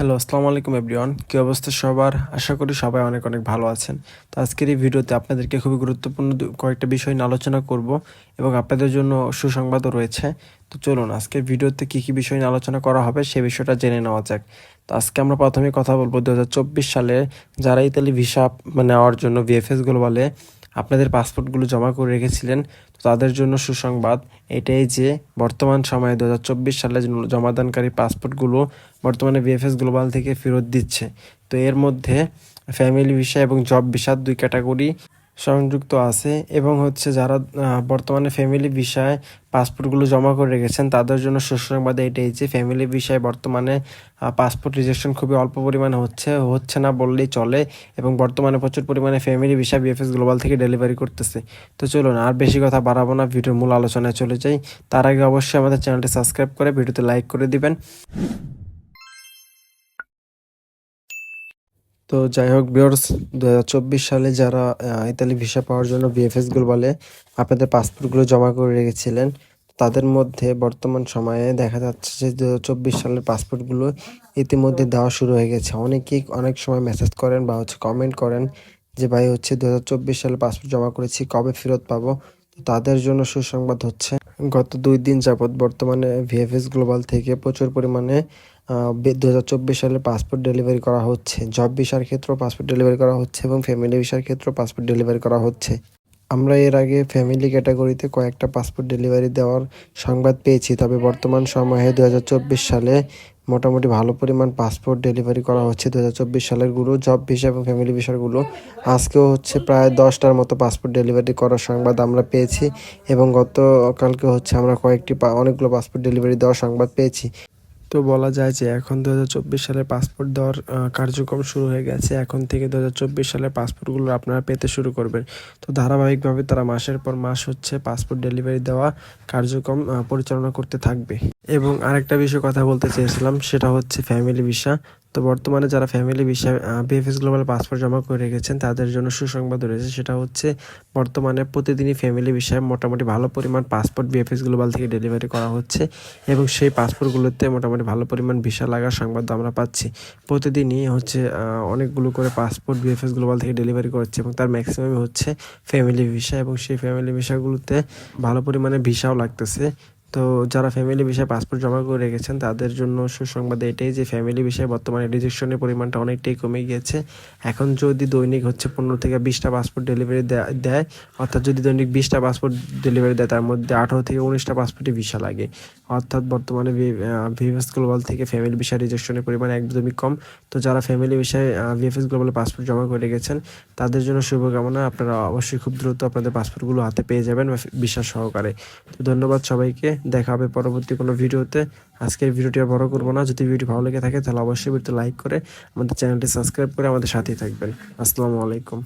Hello, আসসালামু আলাইকুম everyone. কী অবস্থা সবার? আশা করি সবাই অনেক অনেক ভালো আছেন। তো আজকের এই ভিডিওতে আপনাদেরকে খুবই গুরুত্বপূর্ণ কয়েকটা বিষয় নিয়ে আলোচনা করব এবং আপনাদের জন্য সুসংবাদও রয়েছে। তো চলুন, আজকের ভিডিওতে কী কী বিষয় নিয়ে আলোচনা করা হবে সে বিষয়টা জেনে নেওয়া যাক। তো আজকে আমরা প্রথমে কথা বলব দু হাজার চব্বিশ সালে যারা ইতালি ভিসা নেওয়ার জন্য ভিএফএস গ্লোবালে আপনাদের পাসপোর্টগুলো জমা করে রেখেছিলেন, তো তাদের জন্য সুসংবাদ এটাই যে বর্তমান সময়ে দু হাজার চব্বিশ সালে জমাদানকারী পাসপোর্টগুলো বর্তমানে বিএফএস গ্লোবাল থেকে ফেরত দিচ্ছে। তো এর মধ্যে ফ্যামিলি ভিসা এবং জব ভিসা দুই ক্যাটাগরি সংযুক্ত আছে এবং হচ্ছে যারা বর্তমানে ফ্যামিলি ভিসায় পাসপোর্টগুলো জমা করে রেখেছেন, তাদের জন্য সুসংবাদ এটাই যে ফ্যামিলি ভিসায় বর্তমানে পাসপোর্ট রিজেকশন খুবই অল্প পরিমাণে হচ্ছে হচ্ছে না বললেই চলে এবং বর্তমানে প্রচুর পরিমাণে ফ্যামিলি ভিসা বিএফএস গ্লোবাল থেকে ডেলিভারি করতেছে। তো চলুন, আর বেশি কথা বাড়াবো না, ভিডিওর মূল আলোচনায় চলে যাই। তার আগে অবশ্যই আমাদের চ্যানেলটি সাবস্ক্রাইব করে, ভিডিওতে লাইক করে দিবেন। তো যাই হোক বিয়ার্স দু সালে যারা ইতালি ভিসা পাওয়ার জন্য বিএফএস গ্লোবালে আপনাদের পাসপোর্টগুলো জমা করে রেখেছিলেন, তাদের মধ্যে বর্তমান সময়ে দেখা যাচ্ছে যে দুহাজার চব্বিশ সালের পাসপোর্টগুলো ইতিমধ্যে দেওয়া শুরু হয়ে গেছে। অনেকেই অনেক সময় মেসেজ করেন বা হচ্ছে কমেন্ট করেন যে, ভাই, হচ্ছে দুহাজার চব্বিশ সালে পাসপোর্ট জমা করেছি, কবে ফেরত পাবো? তাদের জন্য সুসংবাদ হচ্ছে গত দুই দিন যাবৎ বর্তমানে ভিএফএস গ্লোবাল থেকে প্রচুর পরিমাণে দু হাজার চব্বিশ সালে পাসপোর্ট ডেলিভারি করা হচ্ছে। জব ভিসার ক্ষেত্রেও পাসপোর্ট ডেলিভারি করা হচ্ছে এবং ফ্যামিলি ভিসার ক্ষেত্রেও পাসপোর্ট ডেলিভারি করা হচ্ছে। আমরা এর আগে ফ্যামিলি ক্যাটাগরিতে কয়েকটা পাসপোর্ট ডেলিভারি দেওয়ার সংবাদ পেয়েছি, তবে বর্তমান সময়ে দু হাজার চব্বিশ সালে মোটামুটি ভালো পরিমাণ পাসপোর্ট ডেলিভারি করা হচ্ছে। দু হাজার চব্বিশ সালেরগুলো জব ভিসা এবং ফ্যামিলি ভিসারগুলো আজকেও হচ্ছে প্রায় দশটার মতো পাসপোর্ট ডেলিভারি করার সংবাদ আমরা পেয়েছি এবং গতকালকে হচ্ছে আমরা কয়েকটি অনেকগুলো পাসপোর্ট ডেলিভারি দেওয়ার সংবাদ পেয়েছি। তো বলা যায় যে এখন দু হাজার চব্বিশ সালে পাসপোর্ট দেওয়ার কার্যক্রম শুরু হয়ে গেছে। এখন থেকে দু সালের পাসপোর্টগুলো আপনারা পেতে শুরু করবেন। তো ধারাবাহিকভাবে তারা মাসের পর মাস হচ্ছে পাসপোর্ট ডেলিভারি দেওয়া কার্যক্রম পরিচালনা করতে থাকবে। এবং আরেকটা বিষয়ে কথা বলতে চেয়েছিলাম, সেটা হচ্ছে ফ্যামিলি ভিসা তো বর্তমানে যারা family visa BFS Global passport জমা করে রেখেছেন, তাদের জন্য সুসংবাদ রয়েছে। সেটা হচ্ছে, বর্তমানে প্রতিদিনই ফ্যামিলি ভিসায় মোটামুটি ভালো পরিমাণ পাসপোর্ট বিএফএস গ্লোবাল থেকে ডেলিভারি করা হচ্ছে এবং সেই পাসপোর্টগুলোতে মোটামুটি ভালো পরিমাণ ভিসা লাগার সংবাদ আমরা পাচ্ছি। প্রতিদিনই হচ্ছে অনেকগুলো করে পাসপোর্ট বিএফএস গ্লোবাল থেকে ডেলিভারি করছে এবং তার ম্যাক্সিমামই হচ্ছে ফ্যামিলি ভিসা এবং সেই ফ্যামিলি ভিসাগুলোতে ভালো পরিমাণে ভিসাও লাগতেছে। তো যারা ফ্যামিলি বিষয়ে পাসপোর্ট জমা করে রেখেছেন, তাদের জন্য সুসংবাদ এটাই যে ফ্যামিলি বিষয়ে বর্তমানে রিজেকশনের পরিমাণটা অনেকটাই কমে গিয়েছে। এখন যদি দৈনিক হচ্ছে পনেরো থেকে বিশটা পাসপোর্ট ডেলিভারি দেয় অর্থাৎ যদি দৈনিক বিশটা পাসপোর্ট ডেলিভারি দেয়, তার মধ্যে আঠারো থেকে উনিশটা পাসপোর্টে ভিসা লাগে। অর্থাৎ বর্তমানে ভিএফএস গ্লোবাল থেকে ফ্যামিলি ভিসা রিজেকশনের পরিমাণ একদমই কম। তো যারা ফ্যামিলি বিষয়ে ভিএফএস গ্লোবালে পাসপোর্ট জমা করে রেখেছেন, তাদের জন্য শুভকামনা। আপনারা অবশ্যই খুব দ্রুত আপনাদের পাসপোর্টগুলো হাতে পেয়ে যাবেন বিশ্বাস সহকারে। তো ধন্যবাদ সবাইকে। দেখা হবে পরবর্তী কোনো ভিডিওতে। আজকের ভিডিওটি আর বড় করব না। যদি ভিডিও ভালো লেগে থাকে তাহলে অবশ্যই ভিডিওতে লাইক করে আমাদের চ্যানেলটি সাবস্ক্রাইব করে আমাদের সাথেই থাকবেন। আসসালামু আলাইকুম।